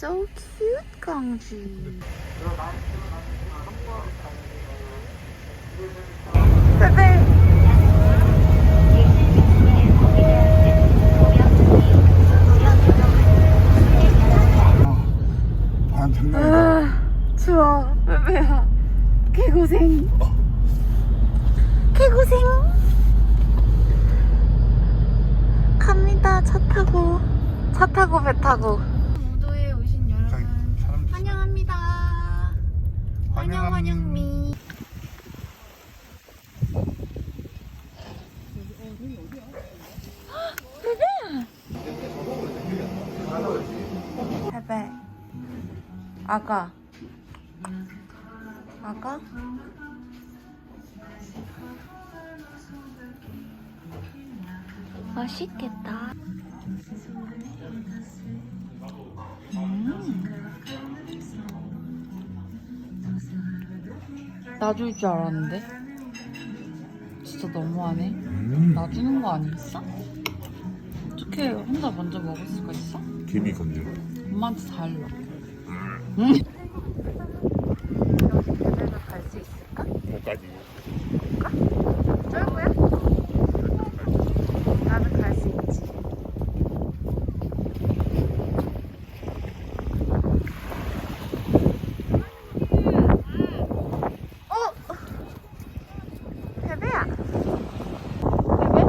So cute, 강지. 베베. 아, 추워. 베베야. 개고생. 개고생. 갑니다. 차 타고. 차 타고 배 타고. 환영 환영미. 베베. 아가. 아가? 맛있겠다. 놔줄 줄 알았는데. 진짜 너무하네. 음. 놔주는 거 아니었어? 어떻게 혼자 먼저 먹을 수가 있어? 개미 건조. 엄마한테 다 알려. 응. 갈수 있을까? 뭐까지? 쫄고야? 나는 갈 수 있지. 어? 베베야. 베베?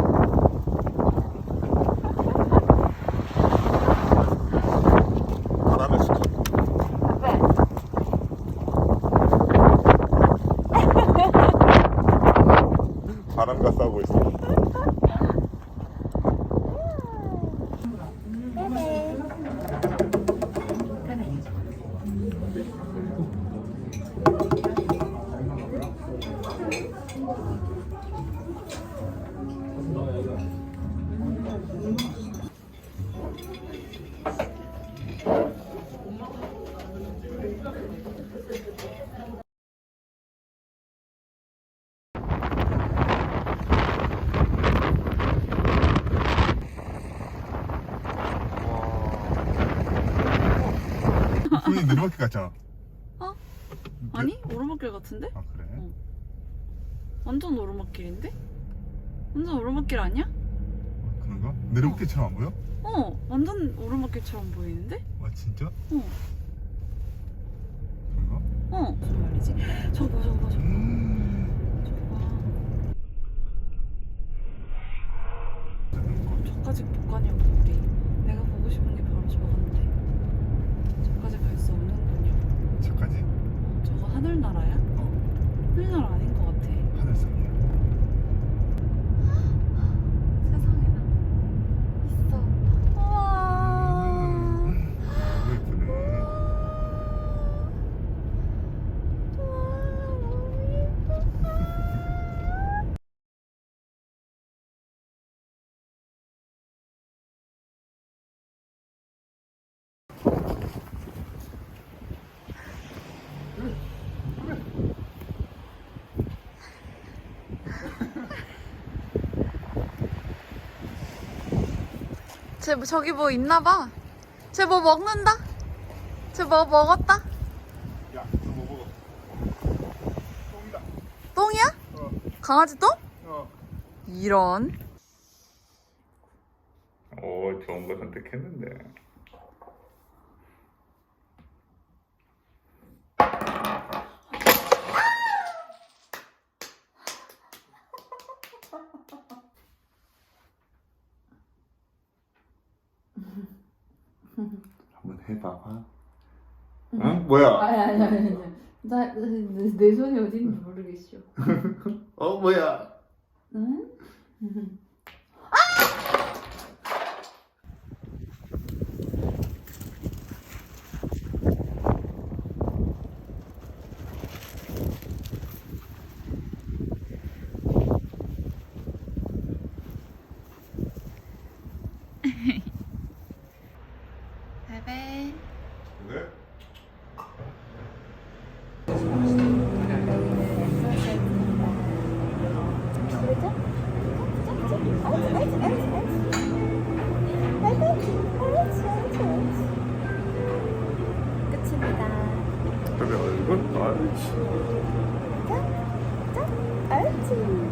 바람에 스톱. 베베. 바람과 싸우고 있어. 손이 내리막길 같잖아. 아니? 오르막길 같은데? 아 그래? 완전 오르막길인데? 완전 오르막길 아니야? 아, 그런가? 내리막길처럼 안 보여? 어, 완전 오르막길처럼 보이는데? 와 진짜? 어, 그런가? 어. 무슨 말이지? 저거 봐, 저거 봐, 저거 봐. 음. 저거 봐. 저까지 못 가냐고, 우리. 내가 보고 싶은 게 바로 저건데. 저까지 갈 수 없는 거냐? 저까지 어, 저거 하늘나라야? 하늘나라 아닌 것 같아. 하늘섬이야. 세상에나 있어. 우와. 너무 예쁘네. 쟤 뭐- 저기 뭐 있나 봐. 쟤 뭐 먹는다? 쟤 뭐 먹었다? 야, 너뭐 먹어? 똥이다. 똥이야? 어, 강아지 똥? 어. 이런. 오, 좋은 거 선택했는데. 한번 해봐봐. 응? 뭐야? 아니 아니 아니 아니. 나, 내, 내 손이 어딘지 모르겠어. 어, 뭐야? 응? 네. 네. 끝입니다. 그래 얼굴 알지. 알지.